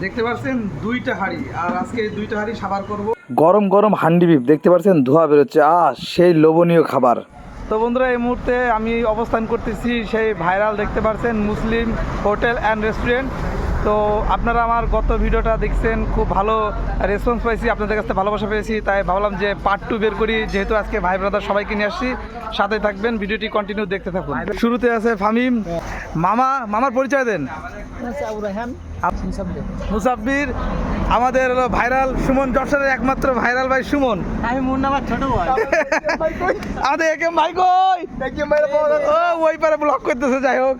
দেখতে পাচ্ছেন দুইটা হাড়ি আর আজকে এই দুইটা হাড়ি সাবার করব। গরম গরম হান্ডি বিপ দেখতে পাচ্ছেন ধোয়া বেরোচ্ছে। আহ সেই লোভনীয় খাবার। তো বন্ধুরা এই মুহূর্তে আমি অবস্থান করতেছি সেই ভাইরাল দেখতে পাচ্ছেন মুসলিম হোটেল অ্যান্ড রেস্টুরেন্ট। তো আপনারা আমার গত ভিডিওটা দেখছেন খুব ভালো রেসপন্স পাইছি আপনাদের কাছে ভালোবাসা পেয়েছি। তাই ভাবলাম যে পার্ট টু বের করি যেহেতু আজকে ভাই ব্রাদার সবাইকে নিয়ে আসছি সাথে থাকবেন ভিডিওটি কন্টিনিউ দেখতে থাকুন। শুরুতে আছে ফামিম মামা মামার পরিচয় দেন। মুসাফির আমাদের হলো ভাইরাল সুমন যশোরের একমাত্র ভাইরাল ভাই সুমন। আমি মুন্নাবার ছোট ভাই আমাদের একে ভাই কই? ও ওই পারে ব্লক করতেছে যাই হোক।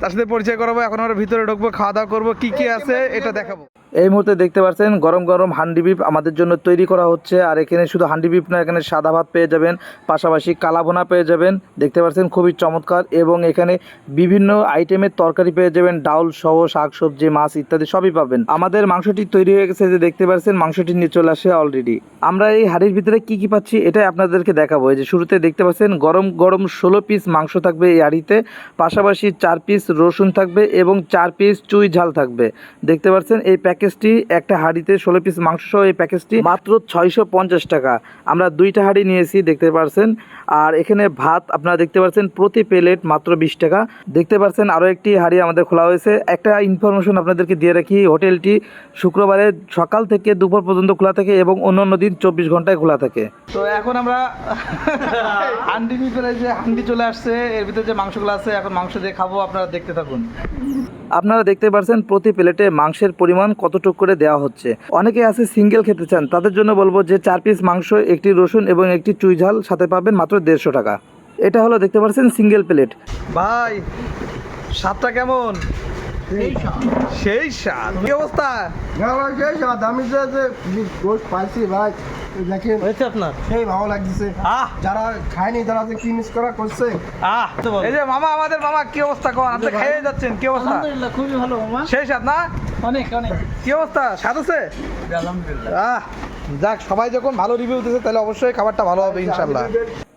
তার সাথে পরিচয় করাবো এখন আমরা ভিতরে ঢুকবো খাওয়া দাওয়া করব কি কি আছে এটা দেখাবো। এই মুহূর্তে দেখতে পাচ্ছেন গরম গরম হান্ডি বিপ আমাদের জন্য তৈরি করা হচ্ছে, আর এখানে শুধু হান্ডি বিপ না, এখানে সাদা ভাত পেয়ে যাবেন, পাশাপাশি কালাভোনা পেয়ে যাবেন, দেখতে পাচ্ছেন খুবই চমৎকার, এবং এখানে বিভিন্ন আইটেমের তরকারি পেয়ে যাবেন ডাউল সহ শাক সবজি, মাছ ইত্যাদি সবই পাবেন। আমাদের মাংসটি তৈরি হয়ে গেছে যে দেখতে পাচ্ছেন মাংসটি নিয়ে চলে আসে অলরেডি আমরা এই হাড়ির ভিতরে কি কি পাচ্ছি, এটাই আপনাদেরকে দেখাবো। যে শুরুতে দেখতে পাচ্ছেন গরম গরম ষোলো পিস মাংস থাকবে এই হাড়িতে, পাশাপাশি চার পিস রসুন থাকবে, এবং চার পিস চুই ঝাল থাকবে। দেখতে পাচ্ছেন এই প্যাকেজটি একটা হাঁড়িতে ষোলো পিস মাংস সহ এই প্যাকেজটি মাত্র ছয়শো পঞ্চাশ টাকা। আমরা দুইটা হাঁড়ি নিয়েছি দেখতে পাচ্ছেন আর এখানে ভাত আপনারা দেখতে পাচ্ছেন প্রতি প্লেট মাত্র বিশ টাকা। দেখতে পাচ্ছেন আরও একটি হাঁড়ি আমাদের খোলা হয়েছে। একটা ইনফরমেশন আপনাদেরকে দিয়ে রাখি হোটেলটি শুক্রবারে সকাল থেকে দুপুর পর্যন্ত খোলা থাকে এবং অন্য অন্য দিন চব্বিশ ঘন্টায় খোলা থাকে। তো এখন আমরা হান্ডি ভিতরে যে হান্ডি চলে আসছে এর ভিতরে যে মাংসগুলো আছে এখন মাংস দিয়ে খাব আপনারা দেখতে থাকুন। আপনারা দেখতে পাচ্ছেন প্রতি প্লেটে মাংসের পরিমাণ কতটুকু করে দেওয়া হচ্ছে? অনেকে আছে সিঙ্গেল খেতে চান। তাদের জন্য বলব যে চার পিস মাংস একটি রসুন এবং একটি চুই ঝাল সাথে পাবেন মাত্র দেড়শো টাকা। এটা হলো দেখতে পাচ্ছেন সিঙ্গেল প্লেট। ভাই স্বাদটা কেমন? সেই স্বাদ। কি অবস্থা? আমি যে গোশ পাইছি ভাই দেখেন হয়েছে আপনার? সেই ভালো লাগতেছে আহ! যারা খায়নি তারা যে কি মিস করা করছে? আহ! এই যে মামা আমাদের মামা কি অবস্থা কোন? আপনি খাইয়ে যাচ্ছেন কি অবস্থা? আলহামদুলিল্লাহ খুবই ভালো মামা। সেই স্বাদ না? অনেক অনেক। কি অবস্থা? স্বাদ আছে? আহ যাক সবাই যখন ভালো রিভিউ দিচ্ছে তাহলে অবশ্যই খাবারটা ভালো হবে ইনশাল্লাহ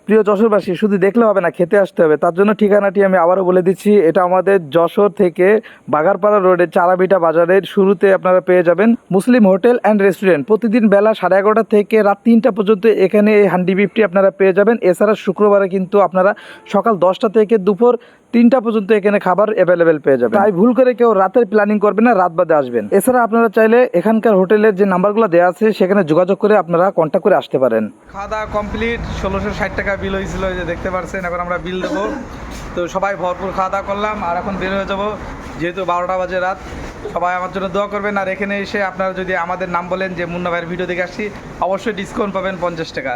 প্রিয় যশোরবাসী শুধু দেখলে হবে না খেতে আসতে হবে। তার জন্য ঠিকানাটি আমি আবারও বলে দিচ্ছি। এটা আমাদের যশোর থেকে বাগারপাড়া রোডে চারাবিটা বাজারের শুরুতে আপনারা পেয়ে যাবেন। Muslim hotel and restaurant. প্রতিদিন বেলা সাড়ে এগারোটা থেকে রাত তিনটা পর্যন্ত এখানে এই হান্ডি বিফটি আপনারা পেয়ে যাবেন। এছাড়া শুক্রবারে কিন্তু আপনারা সকাল দশটা থেকে দুপুর তিনটা পর্যন্ত এখানে খাবার অ্যাভেলেবেল পেয়ে যাবে তাই ভুল করে কেউ রাতের প্ল্যানিং করবেন না, রাত বাদে আসবেন। এছাড়া আপনারা চাইলে এখানকার হোটেলের যে নাম্বারগুলো দেওয়া আছে, সেখানে যোগাযোগ করে আপনারা কন্ট্যাক্ট করে আসতে পারেন। খাওয়া দাওয়া কমপ্লিট ষোলোশো ষাট টাকা বিল হয়েছিল যে দেখতে পাচ্ছেন এখন আমরা বিল দেবো। তো সবাই ভরপুর খাওয়া দাওয়া করলাম, আর এখন বের হয়ে যাব, যেহেতু বারোটা বাজে রাত। সবাই আমার জন্য দোয়া করবেন, আর এখানে এসে আপনারা যদি আমাদের নাম বলেন, যে মুন্না ভাইয়ের ভিডিও দেখে আসছি, অবশ্যই ডিসকাউন্ট পাবেন পঞ্চাশ টাকা।